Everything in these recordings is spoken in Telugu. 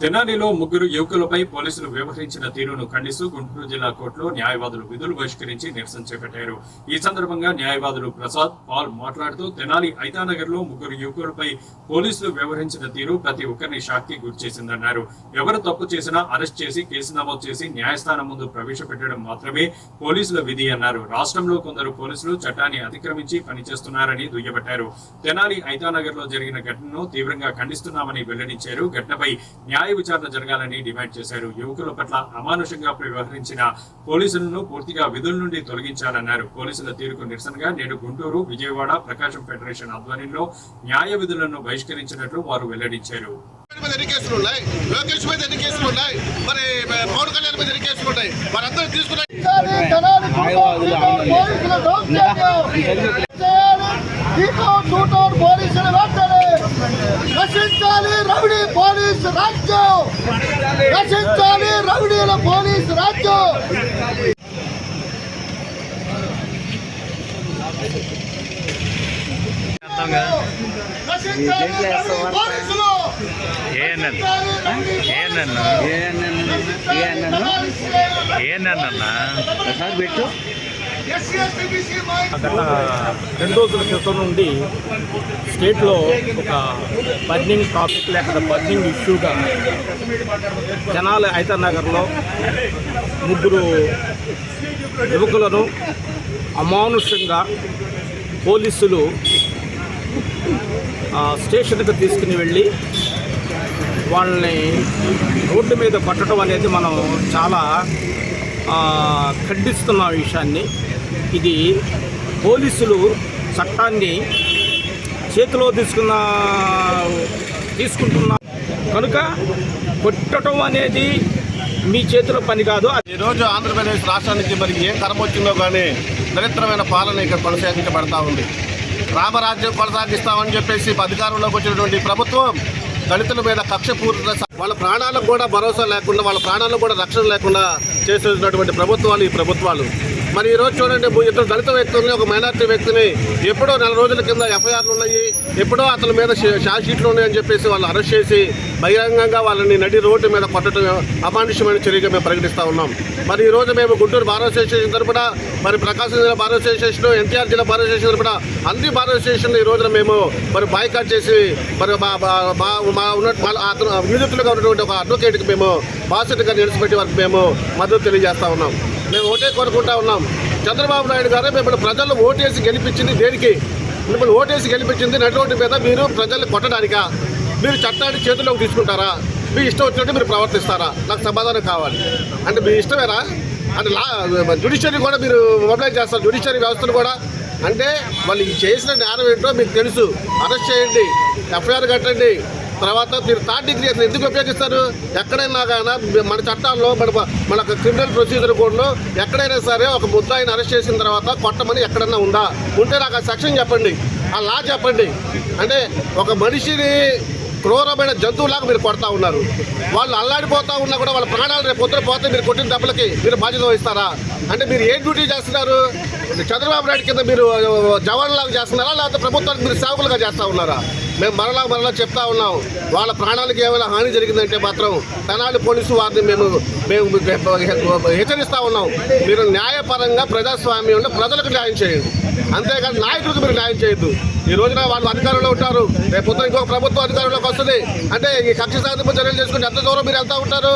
తెనాలిలో ముగ్గురు యువకులపై పోలీసులు వ్యవహరించిన తీరును ఖండిస్తూ గుంటూరు జిల్లా కోర్టులో న్యాయవాదులు విధులు బహిష్కరించి నిరసన చేపట్టారు. ఈ సందర్భంగా న్యాయవాదులు ప్రసాద్ పాల్ మాట్లాడుతూ తెనాలి ఐతానగర్లో ముగ్గురు యువకులపై పోలీసులు వ్యవహరించిన తీరు ప్రతి ఒక్కరిని షాక్కి గురిచేసిందన్నారు ఎవరు తప్పు చేసినా అరెస్ట్ చేసి కేసు నమోదు చేసి న్యాయస్థానం ముందు ప్రవేశపెట్టడం మాత్రమే పోలీసుల విధి అన్నారు. రాష్ట్రంలో కొందరు పోలీసులు చట్టాన్ని అతిక్రమించి పనిచేస్తున్నారని దుయ్యబట్టారు. తెనాలి ఐతానగర్లో జరిగిన ఘటనను తీవ్రంగా ఖండిస్తున్నామని వెల్లడించారు. ఘటనపై న్యాయ విచారణ జరగాలని డిమాండ్ చేశారు యువకుల పట్ల అమానుషంగా వ్యవహరించిన పోలీసులను పూర్తిగా విధుల నుండి తొలగించాలన్నారు పోలీసుల తీరుకు నిరసనగా నేడు గుంటూరు విజయవాడ ప్రకాశం ఫెడరేషన్ ఆధ్వర్యంలో న్యాయ విధులను బహిష్కరించినట్లు వారు వెల్లడించారు ఎన్ని కేసులు ఉన్నాయి లోకేష్ మీద ఎన్ని కేసులు ఉన్నాయి మరి పవన్ కళ్యాణ్ మీద ఎన్ని కేసులు ఉన్నాయి వారందరూ తీసుకున్న రక్షించాలి రౌడీ పోలీసు రాజ్యం. రక్షించాలి రౌడీల పోలీసు రాజ్యం. ఏఎన్ఎన్ ఏఎన్ఎన్ ఏఎన్ఎన్ పెట్టు. గత రెండు రోజుల క్రితం నుండి స్టేట్లో ఒక బర్నింగ్ టాపిక్ లేక బర్నింగ్ ఇష్యూగా జనాల నగర్లో ముగ్గురు యువకులను అమానుషంగా పోలీసులు స్టేషన్కి తీసుకుని వెళ్ళి వాళ్ళని రోడ్డు మీద కొట్టడం అనేది మనం చాలా ఖండిస్తున్న విషయాన్ని. ఇది పోలీసులు చట్టాన్ని చేతిలో తీసుకున్న తీసుకుంటున్నారు కనుక కొట్టడం అనేది మీ చేతిలో పని కాదు. అది రోజు ఆంధ్రప్రదేశ్ రాష్ట్రానికి మరి ఏ కర్మ వచ్చిందో కానీ దరిద్రమైన పాలన ఇక్కడ కొనసాగించబడతా ఉంది. రామరాజ్యం కొనసాగిస్తామని చెప్పేసి అధికారంలోకి వచ్చినటువంటి ప్రభుత్వం దళితుల మీద కక్షపూరిత వాళ్ళ ప్రాణాలకు కూడా భరోసా లేకుండా వాళ్ళ ప్రాణాలకు కూడా రక్షణ లేకుండా చేసేటటువంటి ప్రభుత్వాలు ఈ ప్రభుత్వాలు. మరి ఈ రోజు చూడండి ఇద్దరు దళిత వ్యక్తుల్ని ఒక మైనార్టీ వ్యక్తిని ఎప్పుడో నెల రోజుల కింద ఎఫ్ఐఆర్లు ఉన్నాయి ఎప్పుడో అతని మీద షార్ట్ షీట్లు ఉన్నాయని చెప్పేసి వాళ్ళు అరెస్ట్ చేసి బహిరంగంగా వాళ్ళని నడి రోడ్డు మీద కొట్టడం అమానుష్యమైన చర్యగా మేము ప్రకటిస్తూ ఉన్నాం. మరి ఈరోజు మేము గుంటూరు బార్ అసోసియేషన్ తరపున మరి ప్రకాశం జిల్లా బార్ అసోసియేషన్ ఎన్టీఆర్ జిల్లా బార్ అసోసియేషన్ తరపున అన్ని బార్ అసోసియేషన్లు ఈ రోజున మేము మరి బాయ్కాట్ చేసి మరి మా మా- మా ఉన్న మా- అతను నిందితులుగా ఉన్నటువంటి ఒక అడ్వకేట్కి మేము బాధ్యతగా నిలిచిపెట్టే వరకు మేము మద్దతు తెలియజేస్తా ఉన్నాం. మేము ఓటే కోరుకుంటా ఉన్నాం. చంద్రబాబు నాయుడు గారు మిమ్మల్ని ప్రజలు ఓటేసి గెలిపించింది దేనికి? మిమ్మల్ని ఓటేసి గెలిపించింది నటువంటి మీద మీరు ప్రజల్ని కొట్టడానికా? మీరు చట్టాన్ని చేతుల్లోకి తీసుకుంటారా? మీ ఇష్టం వచ్చినట్టు మీరు ప్రవర్తిస్తారా? నాకు సమాధానం కావాలి. అంటే మీ ఇష్టమేనా? అంటే లా జుడిషియరీ కూడా మీరు మొబైల్ చేస్తారు. జుడిషియరీ వ్యవస్థను కూడా. అంటే వాళ్ళు చేసిన నేరం ఏంటో మీకు తెలుసు. అరెస్ట్ చేయండి. ఎఫ్ఐఆర్ కట్టండి. తర్వాత మీరు థర్డ్ డిగ్రీ అసలు ఎందుకు ఉపయోగిస్తారు? ఎక్కడైనా కానీ మన చట్టాల్లో మన మన క్రిమినల్ ప్రొసీజర్ కోడ్లో ఎక్కడైనా సరే ఒక ముద్దాయిని అరెస్ట్ చేసిన తర్వాత కొట్టమని ఎక్కడన్నా ఉందా? ఉంటే నాకు ఆ సెక్షన్ చెప్పండి. ఆ లా చెప్పండి. అంటే ఒక మనిషిని క్రూరమైన జంతువులాగా మీరు కొడతా ఉన్నారు. వాళ్ళు అల్లాడిపోతా ఉన్నా కూడా వాళ్ళ ప్రాణాలు రేపు పొద్దున పోతే మీరు కొట్టిన దెబ్బలకి మీరు బాధ్యత వహిస్తారా? అంటే మీరు ఏ డ్యూటీ చేస్తున్నారు? చంద్రబాబు నాయుడు కింద మీరు జవాన్లాగా చేస్తున్నారా? లేకపోతే ప్రభుత్వానికి మీరు సేవకులుగా చేస్తూ ఉన్నారా? మేము మరలా మరలా చెప్తా ఉన్నాం. వాళ్ళ ప్రాణాలకు ఏమైనా హాని జరిగిందంటే మాత్రం తెనాలి పోలీసు వారిని మేము మేము హెచ్చరిస్తా ఉన్నాం. మీరు న్యాయపరంగా ప్రజాస్వామ్యంలో ప్రజలకు న్యాయం చేయండి. అంతేకాని నాయకులకు మీరు న్యాయం చేయొద్దు. ఈ రోజున వాళ్ళు అధికారంలో ఉంటారు. రేపు పొద్దున ఇంకొక ప్రభుత్వం అధికారంలోకి వస్తుంది. అంటే ఈ కక్ష సాధింపు చర్యలు చేసుకుని ఎంత దూరం మీరు వెళ్తూ ఉంటారు?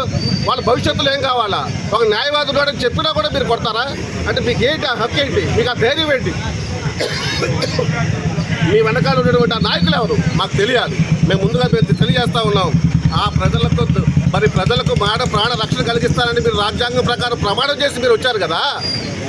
వాళ్ళ భవిష్యత్తులో ఏం కావాలా? ఒక న్యాయవాదులు కూడా చెప్పినా కూడా మీరు కొడతారా? అంటే మీకు ఏంటి ఆ హక్కు ఏంటి? మీకు ఆ ధైర్యం ఏంటి? మీ వెనకాల ఉన్నటువంటి ఆ నాయకులు ఎవరు? మాకు తెలియాలి. మేము ముందుగా మేము తెలియజేస్తూ ఉన్నాం. ఆ ప్రజలకు మరి ప్రజలకు మాడ ప్రాణ రక్షణ కలిగిస్తారని మీరు రాజ్యాంగం ప్రకారం ప్రమాణం చేసి మీరు వచ్చారు కదా?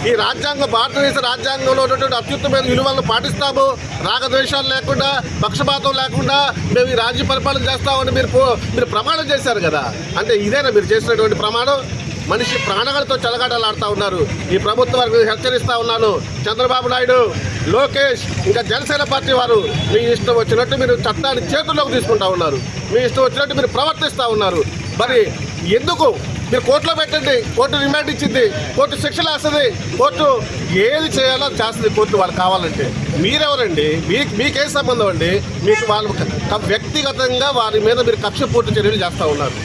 ఈ రాజ్యాంగం భారతదేశ రాజ్యాంగంలో ఉన్నటువంటి అత్యుత్తమైన విలువలను పాటిస్తాము. రాగద్వేషాలు లేకుండా పక్షపాతం లేకుండా మేము ఈ రాజ్య పరిపాలన చేస్తామని మీరు మీరు ప్రమాణం చేశారు కదా? అంటే ఇదేనా మీరు చేసినటువంటి ప్రమాణం? మనిషి ప్రాణాలతో చెలగాటలాడుతూ ఉన్నారు. ఈ ప్రభుత్వానికి హెచ్చరిస్తూ ఉన్నాను. చంద్రబాబు నాయుడు లోకేష్ ఇంకా జనసేన పార్టీ వారు మీ ఇష్టం వచ్చినట్టు మీరు చట్టాన్ని చేతుల్లోకి తీసుకుంటా ఉన్నారు. మీ ఇష్టం వచ్చినట్టు మీరు ప్రవర్తిస్తూ ఉన్నారు. మరి ఎందుకు? మీరు కోర్టులో పెట్టండి కోర్టు రిమాండ్ ఇచ్చింది కోర్టు శిక్షలు వేస్తుంది కోర్టు ఏది చేయాలో చేస్తుంది కోర్టు వాళ్ళు కావాలంటే. మీరెవరండి? మీకు మీకే సంబంధం అండి? మీకు వాళ్ళు వ్యక్తిగతంగా వారి మీద మీరు కక్ష పూర్తి చర్యలు చేస్తూ ఉన్నారు.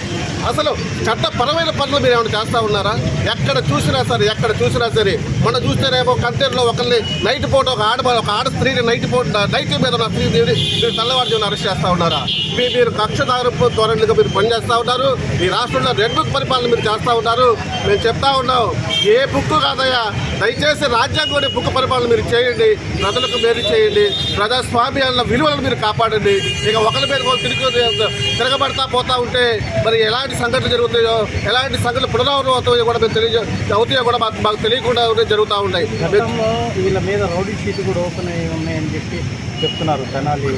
అసలు చట్టపరమైన పనులు మీరు ఏమైనా చేస్తూ ఉన్నారా? ఎక్కడ చూసినా సరే ఎక్కడ చూసినా సరే మొన్న చూస్తేనేమో కంటెంట్లో ఒకరిని నైట్ పూట ఒక ఆడ ఒక ఆడ స్త్రీని నైట్ పూట నైట్ మీద ఉన్న స్త్రీ మీరు తెల్లవారుజామున అరెస్ట్ చేస్తూ ఉన్నారా? మీ మీరు కక్షదారు ధోరణిగా మీరు పనిచేస్తూ ఉన్నారు. ఈ రాష్ట్రంలో రెండు పరిపాలన మీరు చేస్తూ ఉన్నారు. మేము చెప్తా ఉన్నాం ఏ బుక్ కాదయ్యా? దయచేసి రాజ్యాంగంలోని బుక్ పరిపాలన మీరు చేయండి ప్రజలకు మేలు చేయండి ప్రజాస్వామ్యాల విలువలను మీరు కాపాడండి. ఇక ఒకరి మీద తిరిగి తిరగబడతా పోతా ఉంటే మరి ఎలాంటి సంఘటనలు జరుగుతాయో ఎలాంటి సంఘటనలు పునరావృతం అవుతాయో కూడా మేము తెలియ అవుతాయో కూడా మాకు మాకు తెలియకుండా జరుగుతూ ఉన్నాయి. వీళ్ళ మీద రౌడీ షీట్ కూడా ఓపెన్ అయ్యి ఉన్నాయని చెప్పి చెప్తున్నారు తెనాలి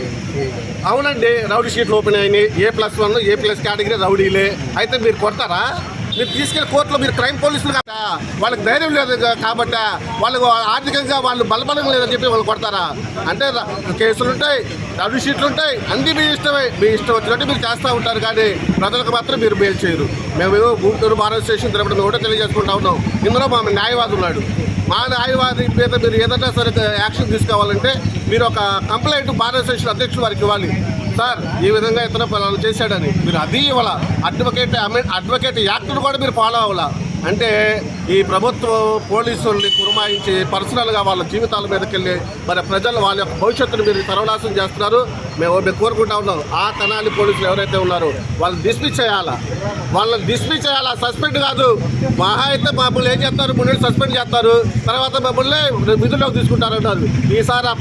అవునండి రౌడీ షీట్లు ఓపెన్ అయినాయి. A plus one A plus category రౌడీలే. అయితే మీరు కొడతారా? మీరు తీసుకెళ్ళి కోర్టులో మీరు క్రైమ్ పోలీసులు కదా వాళ్ళకి ధైర్యం లేదు కాబట్టి వాళ్ళకు ఆర్థికంగా వాళ్ళు బలబలం లేదని చెప్పి వాళ్ళు కొడతారా? అంటే కేసులు ఉంటాయి రౌడీ షీట్లు ఉంటాయి అన్నీ మీ ఇష్టమే. మీ ఇష్టం వచ్చినట్టు మీరు చేస్తూ ఉంటారు కానీ ప్రజలకు మాత్రం మీరు మేలు చేయరు. మేము గుంటూరు భారత స్టేషన్ తరపున మేము కూడా తెలియజేసుకుంటా ఉన్నాం. ఇందులో మా న్యాయవాది ఉన్నాడు మా న్యాయవాది మీద మీరు ఏదైనా సరే యాక్షన్ తీసుకోవాలంటే మీరు ఒక కంప్లైంట్ భారత స్టేషన్ అధ్యక్షుడు వారికి ఇవ్వాలి. సార్ ఈ విధంగా ఇతను పలానా చేశాడని. మీరు అది ఇవ్వాల? అడ్వకేట్ అమె- అడ్వకేట్ యాక్ట్ను కూడా మీరు ఫాలో అవ్వాల? అంటే ఈ ప్రభుత్వం పోలీసుల్ని కురమాయించి పర్సనల్గా వాళ్ళ జీవితాల మీదకి వెళ్ళి మరి ప్రజలు వాళ్ళ యొక్క భవిష్యత్తును మీరు సర్వనాశం చేస్తున్నారు. మేము మేము కోరుకుంటా ఉన్నాం. ఆ తెనాలి పోలీసులు ఎవరైతే ఉన్నారో వాళ్ళని డిస్మిస్ చేయాలా? వాళ్ళని డిస్మిస్ చేయాలా? సస్పెండ్ కాదు. మహా అయితే మమ్మల్ని ఏం చేస్తారు? ముందు సస్పెండ్ చేస్తారు. తర్వాత మమ్మల్ని విధుల్లోకి తీసుకుంటారంటారు. ఈసారి ఆ